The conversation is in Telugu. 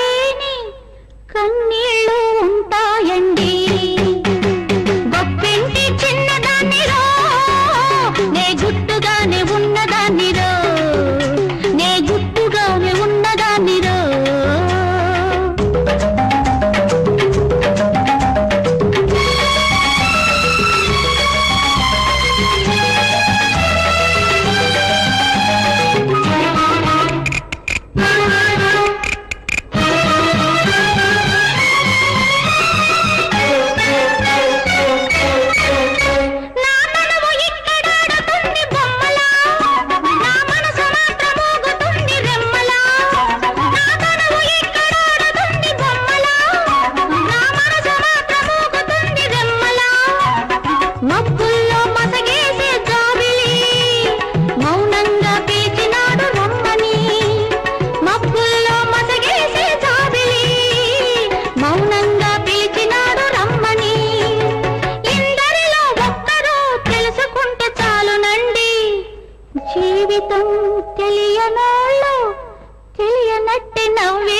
లేని కన్నీళ్ళు ఉంటాయండి. జీవితం నవ్వి